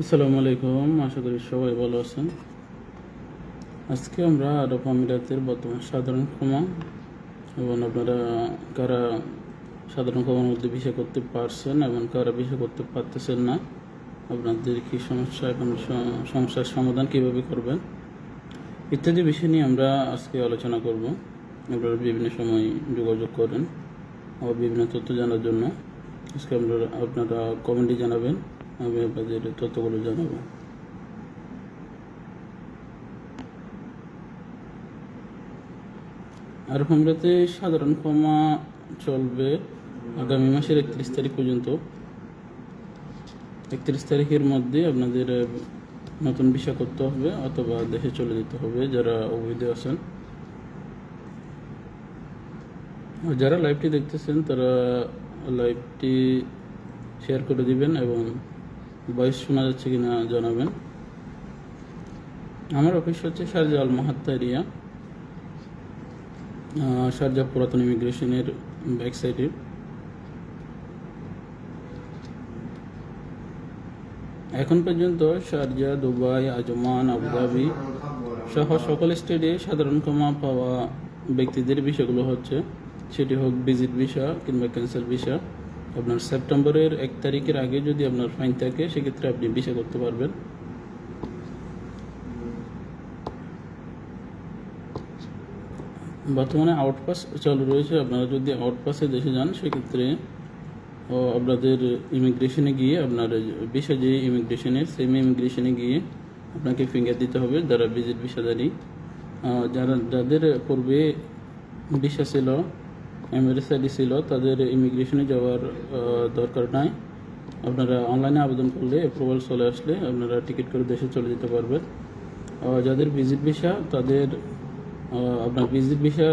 আসসালামু আলাইকুম, আশা করি সবাই ভালো আছেন। আজকে আমরা আরব আমিরাতের বর্তমান সাধারণ ক্ষমা এবং আপনারা কারা সাধারণ ক্ষমার মধ্যে ভিসা করতে পারছেন এবং কারা ভিসা করতে পারতেছেন না, আপনাদের কী সমস্যা এবং সমস্যার সমাধান কীভাবে করবেন, ইত্যাদি বিষয় নিয়ে আমরা আজকে আলোচনা করব। আপনারা বিভিন্ন সময় যোগাযোগ করেন আবার বিভিন্ন তথ্য জানার জন্য। আজকে আপনারা আপনারা কমেন্টে জানাবেন। আমি আপনাদের তথ্যগুলো জানাব। আর হামরাতে সাধারণ ক্ষমা চলবে আগামী মাসের একত্রিশ তারিখ পর্যন্ত। একত্রিশ তারিখের মধ্যে আপনাদের নতুন ভিসা করতে হবে অথবা দেশে চলে যেতে হবে যারা অবৈধ আছেন। যারা লাইভটি দেখতেছেন তারা লাইভটি শেয়ার করে দিবেন এবং ভয়েস শোনা যাচ্ছে কিনা জানাবেন। আমার অফিস হচ্ছে Sharjah Al Mahatta area Sharjah পুরাতন ইমিগ্রেশনের ব্যাক সাইডে এখন পর্যন্ত শারজা, দুবাই, আজমান, আবুধাবি সহ সকল স্টেটে সাধারণ ক্ষমা পাওয়া ব্যক্তিদের বিষয়গুলো হচ্ছে, সেটি হোক ভিজিট ভিসা কিংবা ক্যান্সেল ভিসা। আপনার সেপ্টেম্বরের এক তারিখের আগে যদি আপনার ফাইন থাকে, সেক্ষেত্রে আপনি ভিসা করতে পারবেন। বর্তমানে আউটপাস চালু রয়েছে। আপনারা যদি আউটপাসে দেশে যান, সেক্ষেত্রে আপনাদের ইমিগ্রেশনে গিয়ে আপনার ভিসা যে ইমিগ্রেশনের সেম ইমিগ্রেশনে গিয়ে আপনাকে ফিঙ্গার দিতে হবে, যারা ভিজিট ভিসাদারি যারা, যাদের পূর্বে ভিসা ছিল এমআরএস আইডি ছিল তাদের ইমিগ্রেশনে যাওয়ার দরকার নাই। আপনারা অনলাইনে আবেদন করলে অ্যাপ্রুভাল চলে আসলে আপনারা টিকিট করে দেশে চলে যেতে পারবেন। যাদের ভিজিট ভিসা তাদের আপনার ভিজিট ভিসা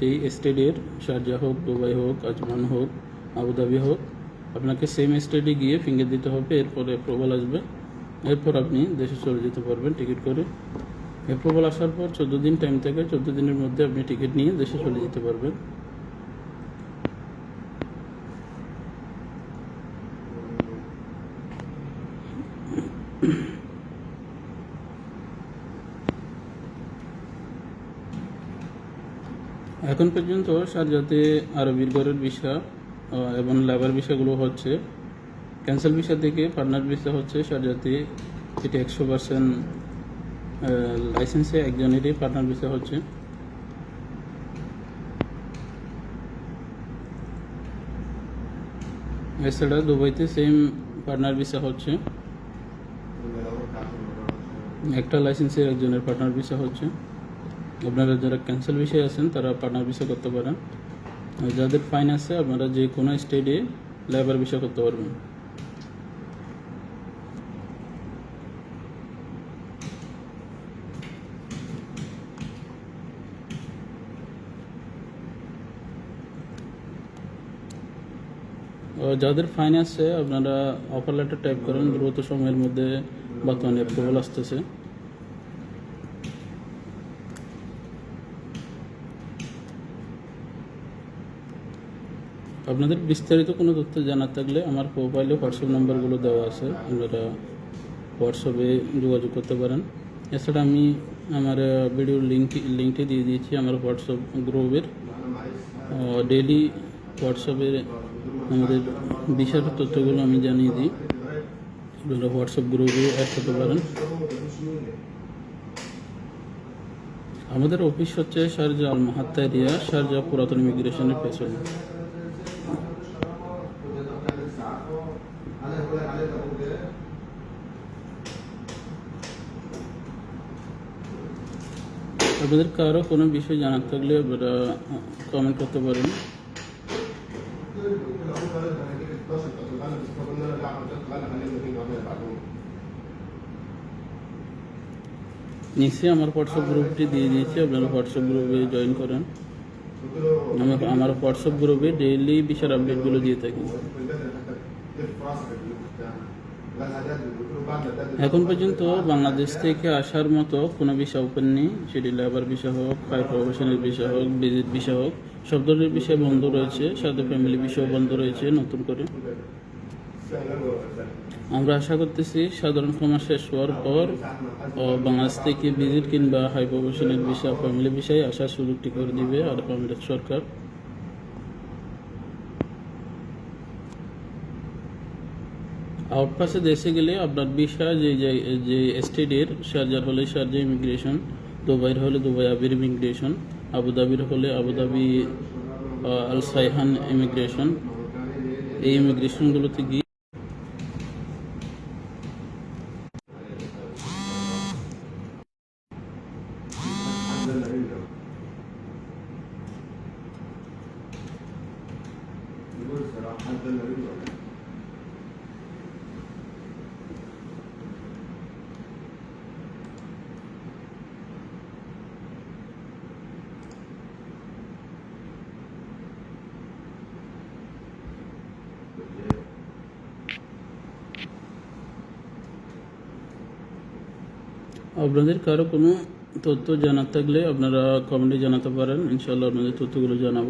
যেই স্টেটের শারজা হোক, দুবাই হোক আজমান হোক, আবুধাবি হোক, আপনাকে সেম স্টেটে গিয়ে ফিঙ্গার দিতে হবে, এরপরে অ্যাপ্রুভাল আসবে। এরপর আপনি দেশে চলে যেতে পারবেন টিকিট করে। অ্যাপ্রুভাল আসার পর চোদ্দ দিন টাইম থাকে, চোদ্দ দিনের মধ্যে আপনি টিকিট নিয়ে দেশে চলে যেতে পারবেন। এখন পর্যন্ত সারজাতে আরবির ঘরের ভিসা এবং লেবার ভিসাগুলো হচ্ছে। ক্যান্সেল ভিসা থেকে পার্টনার ভিসা হচ্ছে সারজাতে এটি একশো পার্সেন্ট লাইসেন্সে একজনেরই পার্টনার ভিসা হচ্ছে। এছাড়া দুবাইতে সেম পার্টনার ভিসা হচ্ছে। একটা লাইসেন্সের একজনের পার্টনার ভিসা হচ্ছে। আপনারা যারা ক্যান্সেল বিষয়ে আছেন, তারা পার্টনার বিষয় করতে পারেন। যাদের ফাইন আছে, আপনারা যে কোনো স্টেটে লেবার বিষয় করতে পারবেন। যাদের ফাইন আছে, আপনারা অফার লেটার টাইপ করেন, দ্রুত সময়ের মধ্যে বর্তমানে অ্যাপ্রুভাল আসতেছে। আপনাদের বিস্তারিত কোনো তথ্য জানার থাকলে আমার প্রোফাইলে হোয়াটসঅ্যাপ নাম্বারগুলো দেওয়া আছে। আপনারা হোয়াটসঅ্যাপে যোগাযোগ করতে পারেন। এছাড়া আমি আমার ভিডিওর লিঙ্ক লিঙ্কটি দিয়ে দিয়েছি আমার হোয়াটসঅ্যাপ গ্রুপের। ডেলি হোয়াটসঅ্যাপে আমাদের বিশাল তথ্যগুলো আমি জানিয়ে দিই। আপনারা হোয়াটসঅ্যাপ গ্রুপে অ্যাড করতে পারেন। আমাদের অফিস হচ্ছে শারজা আল মাহাত্তা শারজা পুরাতন ইমিগ্রেশনের পেছনে। আপনাদের কারও কোনো বিষয় জানার থাকলে আপনারা কমেন্ট করতে পারেন। নিচে আমার হোয়াটসঅ্যাপ গ্রুপটি দিয়ে দিয়েছি, আপনারা হোয়াটসঅ্যাপ গ্রুপে জয়েন করেন। আমি আমার হোয়াটসঅ্যাপ গ্রুপে ডেইলি বিশাল আপডেটগুলো দিয়ে থাকি। এখন পর্যন্ত বাংলাদেশ থেকে আসার মতো কোনো বিষয় ওপেন নেই। সেটি লেবার বিষয় হোক ফায়ার প্রফেশনের বিষয় হোক ভিজিট বিষয় হোক, সব ধরনের বিষয় বন্ধ রয়েছে। সাথে ফ্যামিলি বিষয় বন্ধ রয়েছে নতুন করে। আমরা আশা করতেছি সাধারণ ক্ষমা শেষ হওয়ার পর বাংলাদেশ থেকে ভিজিট কিংবা হাই প্রফেশনের বিষয় ফ্যামিলি বিষয়ে আসার সুযোগটি করে দিবে আর আমিরাত সরকার। আউটপাসে দেশে গেলে আপনার ভিসা, যে, যে- স্টেটের শারজার হলে শারজা ইমিগ্রেশন দুবাইয়ের হলে দুবাই আবির ইমিগ্রেশন আবুধাবির হলে আবুধাবি আল সাইহান ইমিগ্রেশন এই ইমিগ্রেশনগুলোতে গিয়ে আপনাদের কারও কোনো তথ্য জানার থাকলে আপনারা কমেন্টে জানাতে পারেন। ইনশাল্লাহ আপনাদের তথ্যগুলো জানাব।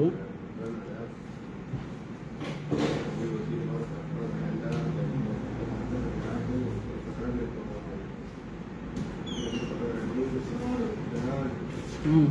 হুম,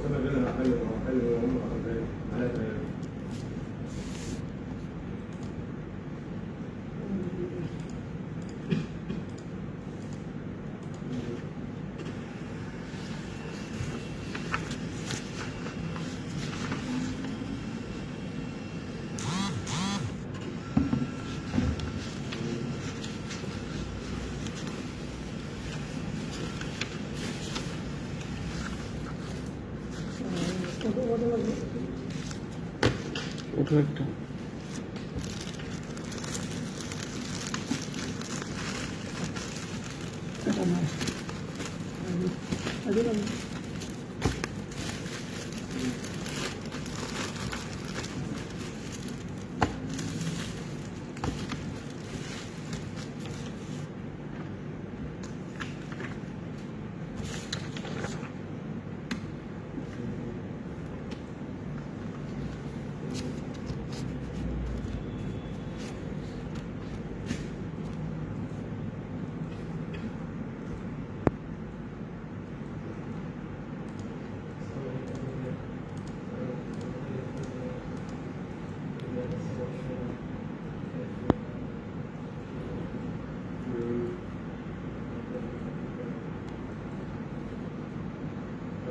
这边这个还有还有我们的可以还可以 ওঠো একটা এটা না। আগে- আগে না।